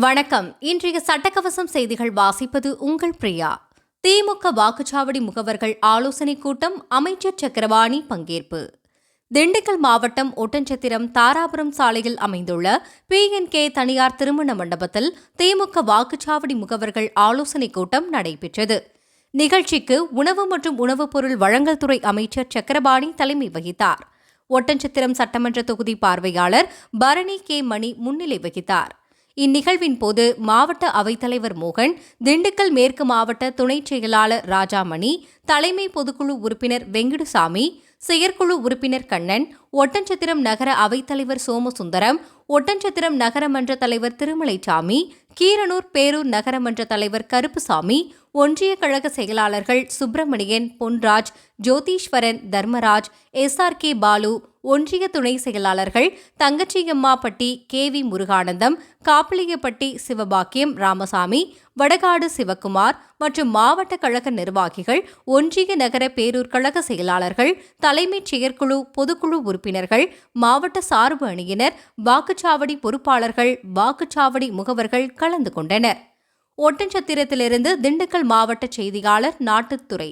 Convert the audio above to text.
வணக்கம். இன்றைய சட்டக்கவசம் செய்திகள் வாசிப்பது உங்கள் பிரியா. திமுக வாக்குச்சாவடி முகவர்கள் ஆலோசனைக் கூட்டம் அமைச்சர் சக்கரவாணி பங்கேற்பு. திண்டுக்கல் மாவட்டம் ஒட்டஞ்சத்திரம் தாராபுரம் சாலையில் அமைந்துள்ள பிஎன்கே தனியார் திருமண மண்டபத்தில் திமுக வாக்குச்சாவடி முகவர்கள் ஆலோசனைக் கூட்டம் நடைபெற்றது. நிகழ்ச்சிக்கு உணவு மற்றும் உணவுப் பொருள் வழங்கல் துறை அமைச்சர் சக்கரபாணி தலைமை வகித்தார். ஒட்டஞ்சத்திரம் சட்டமன்ற தொகுதி பார்வையாளர் பரணி கே மணி முன்னிலை வகித்தார். இந்நிகழ்வின் போது மாவட்ட அவைத்தலைவர் மோகன் திண்டுக்கல் மேற்கு மாவட்ட துணைச் செயலாளர் ராஜாமணி தலைமை பொதுக்குழு உறுப்பினர் வெங்கடசாமி செயற்குழு உறுப்பினர் கண்ணன் ஒட்டஞ்சத்திரம் நகர அவைத்தலைவர் சோமசுந்தரம் ஒட்டஞ்சத்திரம் நகரமன்ற தலைவர் திருமலைசாமி கீரனூர் பேரூர் நகரமன்ற தலைவர் கருப்புசாமி ஒன்றிய கழக செயலாளர்கள் Subramanian Ponraj Jotheeswaran Dharmaraj S R K Balu ஒன்றிய துணை செயலாளர்கள் தங்கச்சியம்மாப்பட்டி கே வி முருகானந்தம் காப்பிளியப்பட்டி சிவபாக்கியம் ராமசாமி வடகாடு சிவக்குமார் மற்றும் மாவட்ட கழக நிர்வாகிகள் ஒன்றிய நகர பேரூர் கழக செயலாளர்கள் தலைமைச் செயற்குழு பொதுக்குழு உறுப்பினர்கள் மாவட்ட சார்பு அணியினர் வாக்குச்சாவடி பொறுப்பாளர்கள் வாக்குச்சாவடி முகவர்கள் கலந்து கொண்டனர். ஒட்டன்சத்திரத்திலிருந்து திண்டுக்கல் மாவட்ட செய்தியாளர் நாட்டுத்துறை